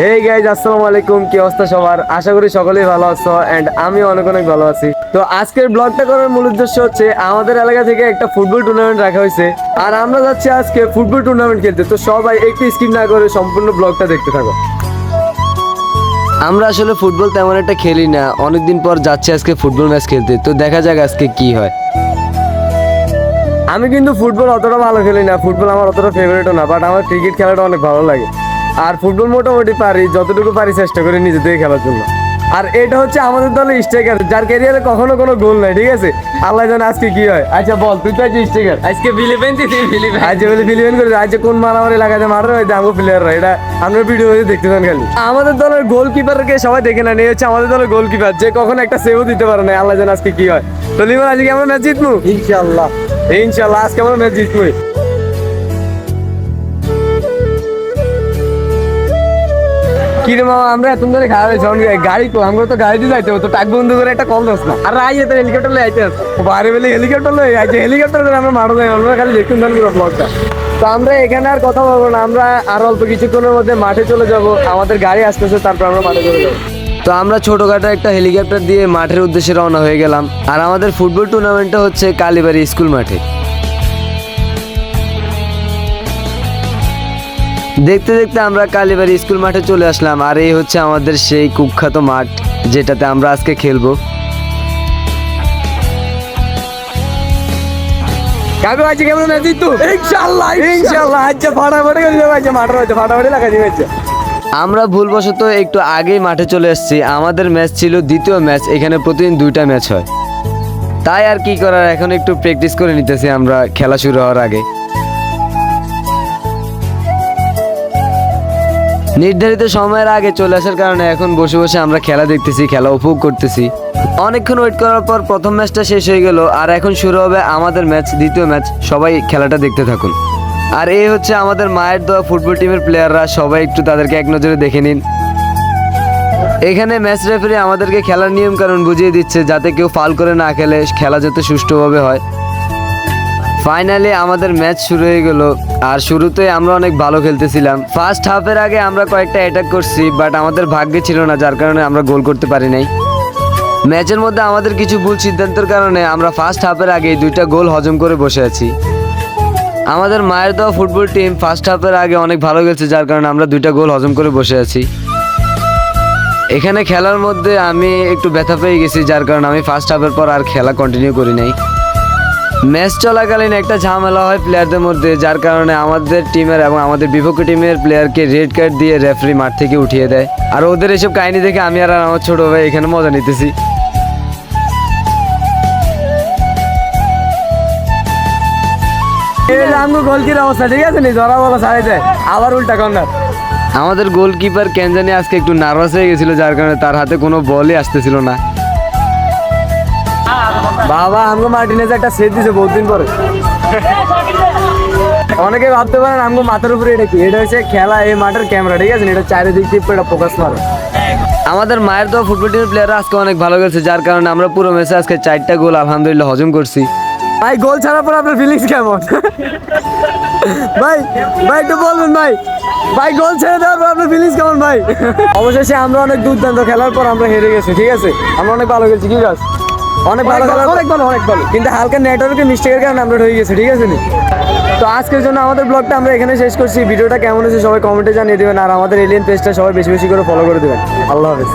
Hey guys আসসালামু আলাইকুম। কি অবস্থা সবার? আশা করি সকলেই ভালো আছো অ্যান্ড আমি অনেক অনেক ভালো আছি। তো আজকের ব্লগটা করার মূল উদ্দেশ্য হচ্ছে, আমাদের এলাকা থেকে একটা ফুটবল টুর্নামেন্ট রাখা হয়েছে। আর আমরা যাচ্ছি আজকে ফুটবল টুর্নামেন্ট খেলতে। তো সবাই একটু স্কিপ না করে সম্পূর্ণ ব্লগটা দেখতে থাকো। আমরা আসলে ফুটবল তেমন একটা খেলি না। অনেকদিন পর যাচ্ছি আজকে ফুটবল ম্যাচ খেলতে। তো দেখা যাক আজকে কি হয়। আমি কিন্তু ফুটবল অতটা ভালো খেলি না। ফুটবল আমার অতটা ফেভারিটও না বাট আমার ক্রিকেট খেলাটা অনেক ভালো লাগে। আর ফুটবল মোটামুটি পারি যতটুকু পারি চেষ্টা করি নিজে থেকে খেলার জন্য। আর এটা হচ্ছে আমাদের দলের স্ট্রাইকার যার ক্যারিয়ারে কখনো কোনো গোল নাই ঠিক আছে? আল্লাহ জানে আজকে কি হয়। আচ্ছা বল তুই তো আজকে স্ট্রাইকার আজকে ফিলিপাইন দিদি ফিলিপাইন আজকে বলে ফিলিপিন করে আজকে কোন মারামারি লাগাতে মারে হয়তো আমাকে প্লেয়াররা এটা আমরা ভিডিও দেখতে চান খালি। আমাদের দলের গোলকিপারকে সবাই দেখে না নিয়ে হচ্ছে আমাদের দলের গোলকিপার যে কখনো একটা সেভও দিতে পারে না আল্লাহ জানে আজকে কি হয়। তো লিমন আজকে আমরা ম্যাচ জিতবো? ইনশাআল্লাহ। ইনশাআল্লাহ আজকে আমরা ম্যাচ জিতবো কি রে মামা, আমরা এত ধরে খাওয়া হয়েছে গাড়ি তো, আমরা তো গাড়িতে যাইতে তো টাক বন্ধ করে একটা কল দাস না আর আই তো হেলিকপ্টার লয়ে আইতে বাইরে বেলে হেলিকপ্টার লয়ে আইছে হেলিকপ্টার করে আমরা মারো যাই, আমরা খালি দেখুন ধান করে ব্লগটা তো আমরা এখানে আর কথা বলব না, আমরা আর অল্প কিছুক্ষণের মধ্যে মাঠে চলে যাব, আমাদের গাড়ি আসতেছে, তারপর আমরা মাঠে চলে যাব। তো আমরা ছোটখাটো একটা হেলিকপ্টার দিয়ে মাঠের উদ্দেশ্যে রওনা হয়ে গেলাম, আর আমাদের ফুটবল টুর্নামেন্টটা হচ্ছে কালীবাড়ি স্কুল মাঠে। দেখতে দেখতে আমরা কালীবাড়ি স্কুল মাঠে চলে আসলাম আর এই হচ্ছে আমাদের সেই কুখ্যাত মাঠ যেটাতে আমরা আজকে খেলব। কাকু আজকে কেমন ম্যাচ ইনশাআল্লাহ ইনশাআল্লাহ। আজকে ফাটাফাটি করে যাব আজকে মাঠের ফাটাফাটি লাগা দিবে আজকে আমরা ভুলবশত একটু আগেই মাঠে চলে এসেছি। আমাদের ম্যাচ ছিল দ্বিতীয় ম্যাচ এখানে প্রতিদিন দুইটা ম্যাচ হয়। তাই আর কি করার এখন একটু প্র্যাকটিস করে নিতেছি আমরা খেলা শুরু হওয়ার আগে। নির্ধারিত সময়ের আগে চলে আসার কারণে এখন বসে বসে আমরা খেলা দেখতেছি, খেলা উপভোগ করতেছি। অনেকক্ষণ ওয়েট করার পর প্রথম ম্যাচটা শেষ হয়ে গেল আর এখন শুরু হবে আমাদের ম্যাচ দ্বিতীয় ম্যাচ সবাই খেলাটা দেখতে থাকুন। আর এই হচ্ছে আমাদের মায়ের দেওয়া ফুটবল টিমের প্লেয়াররা সবাই একটু তাদেরকে এক নজরে দেখে নিন। এখানে ম্যাচ রেফারি আমাদেরকে খেলার নিয়ম কারণ বুঝিয়ে দিচ্ছে, যাতে কেউ ফাল করে না খেলে, খেলা যাতে সুষ্ঠুভাবে হয়। ফাইনালি আমাদের ম্যাচ শুরু হয়ে গেল। আর শুরুতে আমরা অনেক ভালো খেলতেছিলাম। ফার্স্ট হাফের আগে আমরা কয়েকটা অ্যাটাক করছি বাট আমাদের ভাগ্যে ছিল না, যার কারণে আমরা গোল করতে পারি নাই। ম্যাচের মধ্যে আমাদের কিছু ভুল সিদ্ধান্তের কারণে আমরা ফার্স্ট হাফের আগে দুইটা গোল হজম করে বসে আছি। আমাদের মায়ের দেওয়া ফুটবল টিম ফার্স্ট হাফের আগে অনেক ভালো খেলছে, যার কারণে আমরা দুইটা গোল হজম করে বসে আছি। এখানে খেলার মধ্যে আমি একটু ব্যথা পেয়ে গেছি, যার কারণে আমি ফার্স্ট হাফের পর আর খেলা কন্টিনিউ করি নাই। ম্যাচ চলাকালীন একটা ঝামেলা হয় প্লেয়ারদের মধ্যে যার কারণে আমাদের টিমের এবং আমাদের বিপক্ষ টিমের প্লেয়ারকে রেড কার্ড দিয়ে রেফারি মাঠ থেকে উঠিয়ে দেয়। আর ওদের এসব কাহিনী দেখে আমি আর আমার ছোট ভাই এখানে মজা নিতেছি। গোলকির অবস্থা ঠিক আছে নি? ধরা বলা ছাড়াই আবার উল্টা কর্নার আমাদের গোলকিপার কেনজানি আজকে একটু নার্ভাস হয়ে গেছিল যার কারণে তার হাতে কোনো বলই আসতেছিল না। বাবা আমগো মার্টিনেজ একটা সেট দিছে বহুত দিন পরে। অনেকে ভাবতে পারেন আমগো মাথার উপরে এটা কি? এটা হচ্ছে খেলা এই মাঠের ক্যামেরা ঠিক আছে? এটা চারিদিক দিয়ে এটা ফোকাস মারে। আমাদের মায়ের তো ফুটবল টিমের প্লেয়াররা আজকে অনেক ভালো খেলছে যার কারণে আমরা পুরো ম্যাচে আজকে চারটা গোল আলহামদুলিল্লাহ হজম করছি। ভাই গোল ছাড়ার পর আপনার ফিলিংস কেমন? ভাই ভাই একটু বলবেন ভাই। ভাই গোল ছেড়ে দেওয়ার পর আপনার ফিলিংস কেমন ভাই? অবশেষে আমরা অনেক দুর্দান্ত খেলার পর আমরা হেরে গেছি ঠিক আছে? আমরা অনেক ভালো খেলছি কি গাছ অনেক ভালো খেলা। অনেক ভালো অনেক ভালো। কিন্তু হালকা নেটওয়ার্কের মিস্টেকের কারণে আপলোড হয়ে গেছে ঠিক আছে নি? তো আজকের জন্য আমাদের ব্লগটা আমরা এখানে শেষ করছি। ভিডিওটা কেমন হয়েছে সবাই কমেন্টে জানিয়ে দেবেন। আর আমাদের এলিয়েন পেজটা সবাই বেশি বেশি করে ফলো করে দেবেন। আল্লাহ হাফেজ।